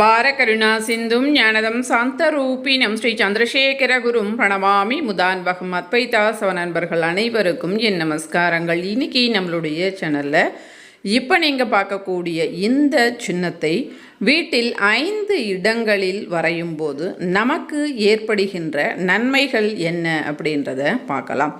பாரகருணா சிந்தும் ஞானதம் சாந்தரூபினம் ஸ்ரீ சந்திரசேகர குரும் பிரணவாமி முதான்வகம் அத்வைதா சவ நண்பர்கள் அனைவருக்கும் என் நமஸ்காரங்கள். இன்னைக்கு நம்மளுடைய சேனலில் இப்போ நீங்கள் பார்க்கக்கூடிய இந்த சின்னத்தை வீட்டில் ஐந்து இடங்களில் வரையும் போது நமக்கு ஏற்படுகின்ற நன்மைகள் என்ன அப்படின்றத பார்க்கலாம்.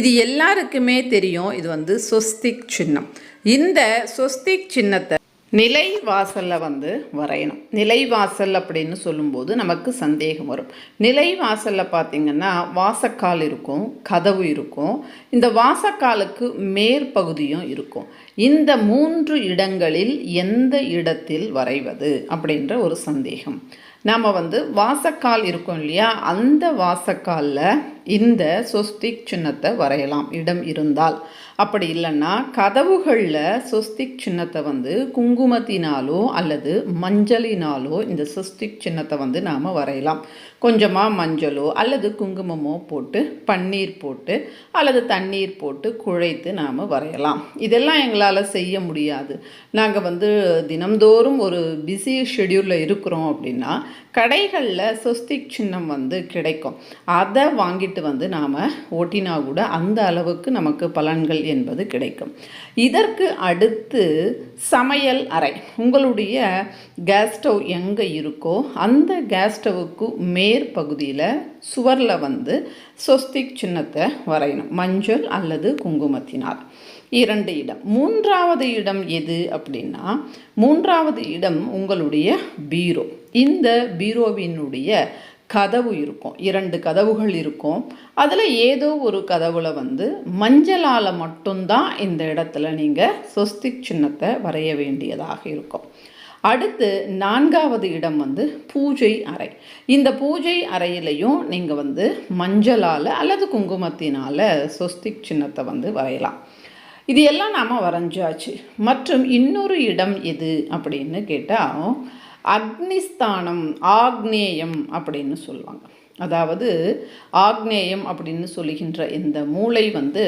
இது எல்லாருக்குமே தெரியும். இது வந்து சொஸ்திக் சின்னம். இந்த சொஸ்திக் சின்னத்தை நிலை வாசலில் வந்து வரையணும். நிலை வாசல் அப்படின்னு சொல்லும்போது நமக்கு சந்தேகம் வரும். நிலை வாசலில் பார்த்திங்கன்னா வாசக்கால் இருக்கும் கதவு இருக்கும். இந்த வாசக்காலுக்கு மேற்பகுதியும் இருக்கும். இந்த மூன்று இடங்களில் எந்த இடத்தில் வரைவது அப்படின்ற ஒரு சந்தேகம். நாம் வந்து வாசக்கால் இருக்கும் இல்லையா? அந்த வாசக்காலில் இந்த சொஸ்திக் சின்னத்தை வரையலாம். இடம் இருந்தால். அப்படி இல்லைன்னா கதவுகளில் சொஸ்திக் சின்னத்தை வந்து குங்குமத்தினாலோ அல்லது மஞ்சளினாலோ இந்த சொஸ்திக் சின்னத்தை வந்து நாம் வரையலாம். கொஞ்சமாக மஞ்சளோ அல்லது குங்குமமோ போட்டு பன்னீர் போட்டு அல்லது தண்ணீர் போட்டு குழைத்து நாம் வரையலாம். இதெல்லாம் எங்களால் செய்ய முடியாது. நாங்கள் வந்து தினம்தோறும் ஒரு பிஸி ஷெடியூலில் இருக்கிறோம் அப்படின்னா கடைகளில் சொஸ்திக் சின்னம் வந்து கிடைக்கும். அதை வாங்கி வாங்கிட்டு வந்து நாம் ஓட்டினா கூட அந்த அளவுக்கு நமக்கு பலன்கள் என்பது கிடைக்கும். இதற்கு அடுத்து சமையல் அறை. உங்களுடைய கேஸ் ஸ்டவ் எங்கே இருக்கோ அந்த கேஸ் ஸ்டவுக்கு மேற்பகுதியில் சுவரில் வந்து சொஸ்திக் சின்னத்தை வரையணும். மஞ்சள் அல்லது குங்குமத்தினால். இரண்டு இடம். மூன்றாவது இடம் எது அப்படின்னா மூன்றாவது இடம் உங்களுடைய பீரோ. இந்த பீரோவினுடைய கதவு இருக்கும். இரண்டு கதவுகள் இருக்கும். அதில் ஏதோ ஒரு கதவுல வந்து மஞ்சளால் மட்டும்தான் இந்த இடத்துல நீங்கள் சொஸ்திக் சின்னத்தை வரைய வேண்டியதாக இருக்கும். அடுத்து நான்காவது இடம் வந்து பூஜை அறை. இந்த பூஜை அறையிலையும் நீங்கள் வந்து மஞ்சளால் அல்லது குங்குமத்தினால் சொஸ்திக் சின்னத்தை வந்து வரையலாம். இது எல்லாம் நாம் வரைஞ்சாச்சு. மற்றும் இன்னொரு இடம் எது அப்படின்னு கேட்டால் அக்னிஸ்தானம் ஆக்னேயம் அப்படின்னு சொல்லுவாங்க. அதாவது ஆக்னேயம் அப்படின்னு சொல்லுகின்ற இந்த மூளை வந்து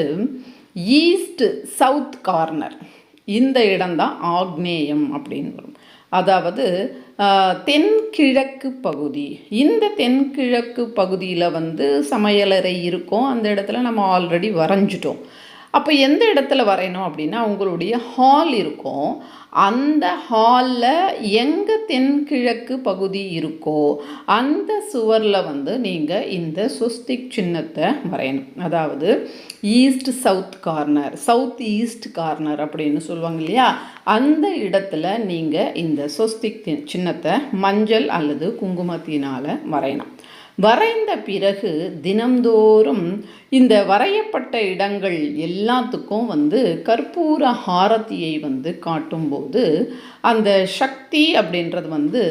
ஈஸ்ட் சவுத் கார்னர். இந்த இடம்தான் ஆக்னேயம் அப்படின்னு வரும். அதாவது தென்கிழக்கு பகுதி. இந்த தென்கிழக்கு பகுதியில் வந்து சமையலறை இருக்கும். அந்த இடத்துல நம்ம ஆல்ரெடி வரைஞ்சிட்டோம். அப்போ எந்த இடத்துல வரையணும் அப்படின்னா உங்களுடைய ஹால் இருக்கும். அந்த ஹாலில் எங்கே தென்கிழக்கு பகுதி இருக்கோ அந்த சுவரில் வந்து நீங்கள் இந்த சுஸ்திக் சின்னத்தை வரையணும். அதாவது east south corner south east corner அப்படின்னு சொல்லுவாங்க இல்லையா? அந்த இடத்துல நீங்கள் இந்த சொஸ்திக் சின்னத்தை மஞ்சள் அல்லது குங்குமத்தினால் வரையணும். வரைந்த பிறகு தினம்தோறும் இந்த வரையப்பட்ட இடங்கள் எல்லாத்துக்கும் வந்து கற்பூர ஹாரத்தியை வந்து காட்டும்போது அந்த சக்தி அப்படின்றது வந்து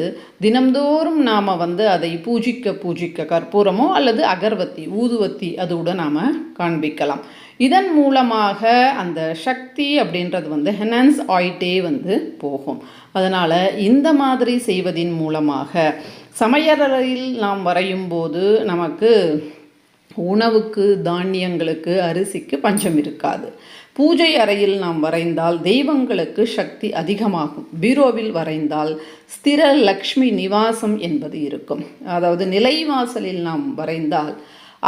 தினம்தோறும் நாம் வந்து அதை பூஜிக்க பூஜிக்க கற்பூரமோ அல்லது அகர்வத்தி ஊதுவத்தி அதோடு நாம் காண்பிக்கலாம். இதன் மூலமாக அந்த சக்தி அப்படின்றது வந்து ஹெனான்ஸ் ஆயிட்டே வந்து போகும். அதனால் இந்த மாதிரி செய்வதின் மூலமாக சமையலறையில் நாம் வரையும் போது நமக்கு உணவுக்கு தானியங்களுக்கு அரிசிக்கு பஞ்சம் இருக்காது. பூஜை அறையில் நாம் வரைந்தால் தெய்வங்களுக்கு சக்தி அதிகமாகும். பீரோவில் வரைந்தால் ஸ்திர லக்ஷ்மி நிவாசம் என்பது இருக்கும். அதாவது நிலைவாசலில் நாம் வரைந்தால்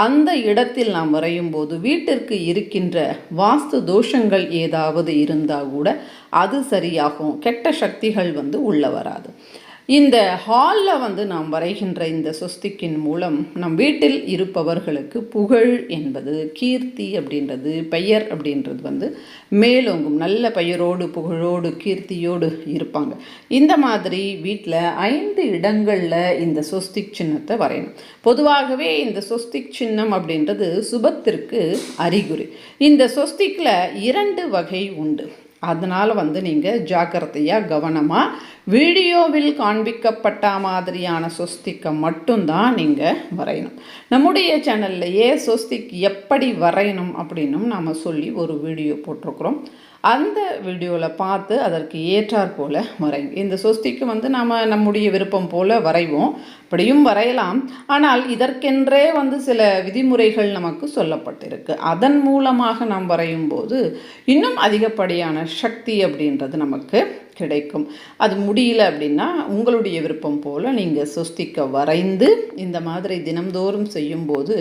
அந்த இடத்தில் நாம் வரையும் போது வீட்டிற்கு இருக்கின்ற வாஸ்து தோஷங்கள் ஏதாவது இருந்தால் கூட அது சரியாகும். கெட்ட சக்திகள் வந்து உள்ள வராது. இந்த ஹாலில் வந்து நாம் வரைகின்ற இந்த சொஸ்திக்கின் மூலம் நம் வீட்டில் இருப்பவர்களுக்கு புகழ் என்பது கீர்த்தி அப்படின்றது பெயர் அப்படின்றது வந்து மேலோங்கும். நல்ல பெயரோடு புகழோடு கீர்த்தியோடு இருப்பாங்க. இந்த மாதிரி வீட்டில் ஐந்து இடங்களில் இந்த சொஸ்திக் சின்னத்தை வரையணும். பொதுவாகவே இந்த சொஸ்திக் சின்னம் அப்படின்றது சுபத்திற்கு அறிகுறி. இந்த சொஸ்திக்கில் இரண்டு வகை உண்டு. அதனால் வந்து நீங்கள் ஜாக்கிரதையாக கவனமாக வீடியோவில் காண்பிக்கப்பட்ட மாதிரியான சொஸ்திக்கை மட்டும்தான் நீங்கள் வரையணும். நம்முடைய சேனல்லையே சொஸ்திக் எப்படி வரையணும் அப்படின்னும் நாம் சொல்லி ஒரு வீடியோ போட்டிருக்கிறோம். அந்த வீடியோவில் பார்த்து அதற்கு ஏற்றார் போல் வரையும். இந்த சொஸ்திக்கு வந்து நாம் நம்முடைய விருப்பம் போல் வரைவோம். அப்படியும் வரையலாம். ஆனால் இதற்கென்றே வந்து சில விதிமுறைகள் நமக்கு சொல்லப்பட்டிருக்கு. அதன் மூலமாக நாம் வரையும் போது இன்னும் அதிகப்படியான சக்தி அப்படின்றது நமக்கு கிடைக்கும். அது முடியல அப்படின்னா உங்களுடைய விருப்பம் போல் நீங்கள் சுஸ்திக்க வரைந்து இந்த மாதிரி தினம்தோறும் செய்யும்போது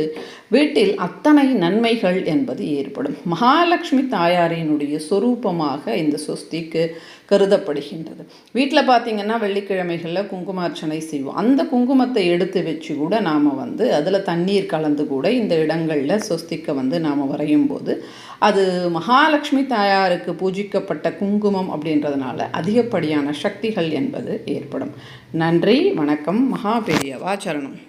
வீட்டில் அத்தனை நன்மைகள் என்பது ஏற்படும். மகாலட்சுமி தாயாரினுடைய சொரூபமாக இந்த சுஸ்திக்கு கருதப்படுகின்றது. வீட்டில் பார்த்தீங்கன்னா வெள்ளிக்கிழமைகளில் குங்குமார்ச்சனை செய்வோம். அந்த குங்குமத்தை எடுத்து வச்சு கூட நாம் வந்து அதில் தண்ணீர் கலந்து கூட இந்த இடங்களில் சொஸ்திக்க வந்து நாம் வரையும் போது அது மகாலட்சுமி தாயாருக்கு பூஜிக்கப்பட்ட குங்குமம் அப்படின்றதுனால அது அதிகப்படியான சக்திகள் என்பது ஏற்படும். நன்றி வணக்கம் மகா சரணம்.